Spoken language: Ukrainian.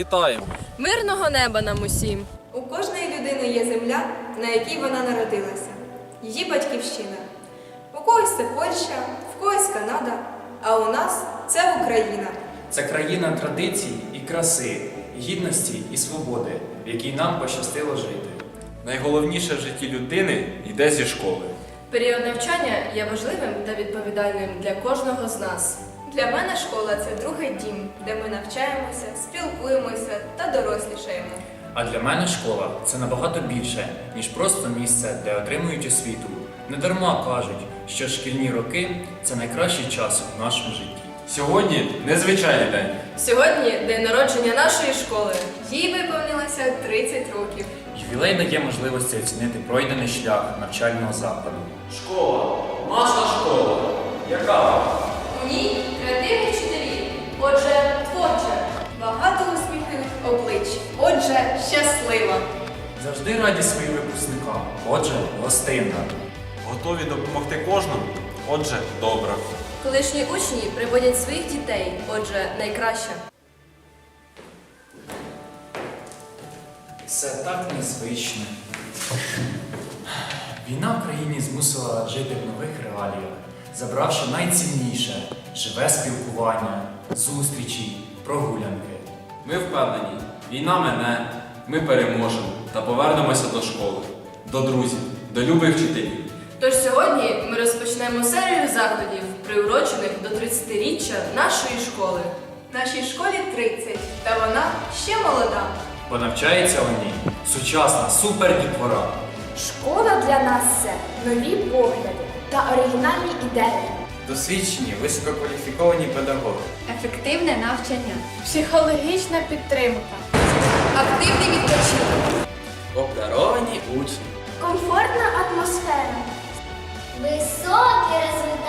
вітаємо! Мирного неба нам усім! У кожної людини є земля, на якій вона народилася, її батьківщина. У когось це Польща, в когось Канада, а у нас це Україна. Це країна традицій і краси, гідності і свободи, в якій нам пощастило жити. Найголовніше в житті людини йде зі школи. Період навчання є важливим та відповідальним для кожного з нас. Для мене школа це другий дім, де ми навчаємося, спілкуємося та дорослішаємо. А для мене школа це набагато більше, ніж просто місце, де отримують освіту. Недарма кажуть, що шкільні роки це найкращий час у нашому житті. Сьогодні незвичайний день. Сьогодні день народження нашої школи. Їй виповнилося 30 років. Ювілей дає можливості оцінити пройдений шлях навчального закладу. Школа. Отже, щаслива. Завжди раді своїм випускникам. Отже, гостинна. Готові допомогти кожному? Отже, добре. Колишні учні приводять своїх дітей. Отже, найкраща. Це так незвично. Війна в країні змусила жити в нових реаліях, забравши найцінніше живе спілкування, зустрічі, прогулянки. Ми впевнені, війна мене, ми переможемо та повернемося до школи, до друзів, до любих вчителів. Тож сьогодні ми розпочнемо серію заходів, приурочених до 30-річчя нашої школи. Нашій школі 30, та вона ще молода. Бо навчається у ній сучасна супердітвора. Школа для нас це нові погляди та оригінальні ідеї. Досвідчені висококваліфіковані педагоги. Ефективне навчання, психологічна підтримка, Активний відпочинок. Обдаровані учні. комфортна атмосфера. Високі результати